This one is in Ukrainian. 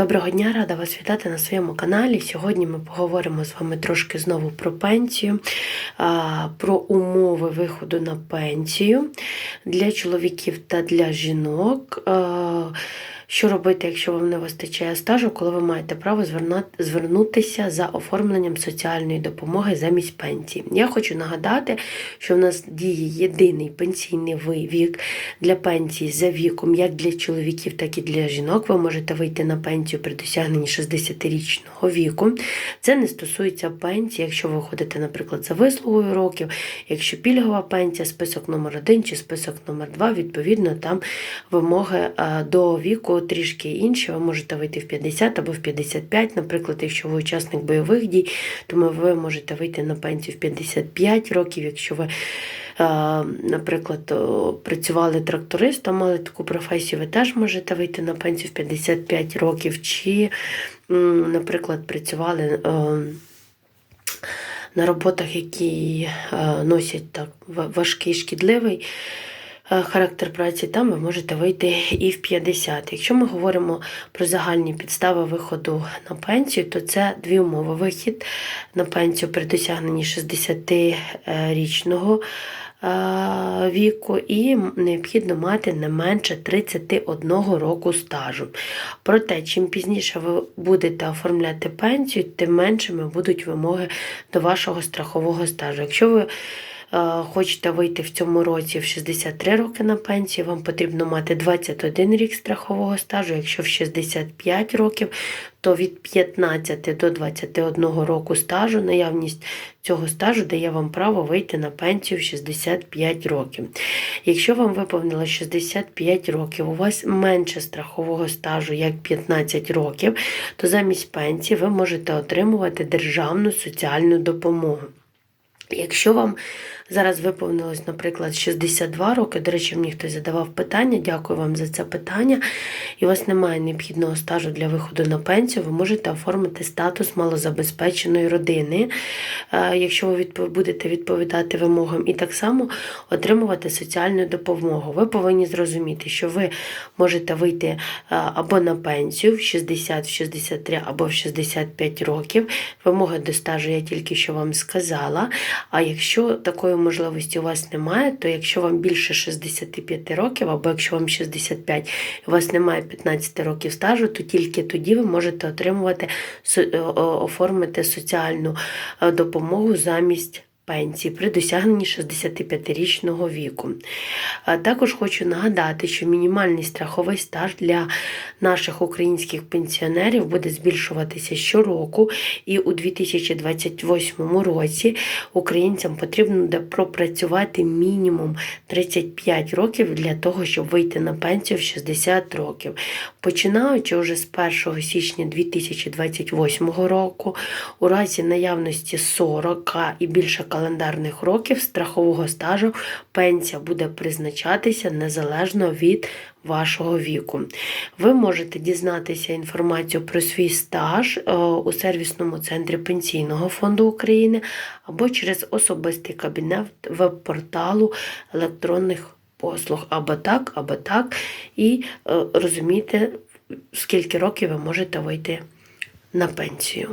Доброго дня, рада вас вітати на своєму каналі. Сьогодні ми поговоримо з вами трошки знову про пенсію, про умови виходу на пенсію для чоловіків та для жінок. Що робити, якщо вам не вистачає стажу, коли ви маєте право звернутися за оформленням соціальної допомоги замість пенсії? Я хочу нагадати, що в нас діє єдиний пенсійний вік для пенсії за віком, як для чоловіків, так і для жінок. Ви можете вийти на пенсію при досягненні 60-річного віку. Це не стосується пенсії, якщо ви виходите, наприклад, за вислугою років, якщо пільгова пенсія, список номер 1 чи список номер 2 відповідно, там вимоги е, до віку трішки інші. Ви можете вийти в 50 або в 55, наприклад, якщо ви учасник бойових дій, тому ви можете вийти на пенсію в 55 років, якщо ви. е, Наприклад, працювали трактористом, мали таку професію, ви теж можете вийти на пенсію в 55 років, чи, наприклад, працювали е, на роботах, які е, носять так важкий шкідливий характер праці, там ви можете вийти і в 50. Якщо ми говоримо про загальні підстави виходу на пенсію, то це дві умови: вихід на пенсію при досягненні 60-річного е, віку, і необхідно мати не менше 31 року стажу. Проте, чим пізніше ви будете оформляти пенсію, тим меншими будуть вимоги до вашого страхового стажу. Якщо ви е, хочете вийти в цьому році в 63 роки на пенсію, вам потрібно мати 21 рік страхового стажу. Якщо в 65 років, то від 15 до 21 року стажу наявність цього стажу дає вам право вийти на пенсію в 65 років. Якщо вам виповнило 65 років, у вас менше страхового стажу, як 15 років, то замість пенсії ви можете отримувати державну соціальну допомогу. Якщо вам зараз виповнилось, наприклад, 62 роки, до речі, мені хтось задавав питання, дякую вам за це питання, і у вас немає необхідного стажу для виходу на пенсію, ви можете оформити статус малозабезпеченої родини, е, якщо ви будете відповідати вимогам, і так само отримувати соціальну допомогу. Ви повинні зрозуміти, що ви можете вийти е, або на пенсію в 60, в 63 або в 65 років. Вимоги до стажу я тільки що вам сказала. А якщо такої можливості у вас немає, то якщо вам більше 65 років, або якщо вам 65 і у вас немає 15 років стажу, то тільки тоді ви можете отримувати е, оформити соціальну е, допомогу замість. Пенсії при досягненні 65-річного віку. Також хочу нагадати, що мінімальний страховий стаж для наших українських пенсіонерів буде збільшуватися щороку, і у 2028 році українцям потрібно буде пропрацювати мінімум 35 років для того, щоб вийти на пенсію в 60 років. Починаючи вже з 1 січня 2028 року, у разі наявності 40 і більше календарних років страхового стажу пенсія буде призначатися незалежно від вашого віку. Ви можете дізнатися інформацію про свій стаж е, у сервісному центрі Пенсійного фонду України або через особистий кабінет веб-порталу електронних послуг або так, або так, і е, розуміти, скільки років ви можете вийти на пенсію.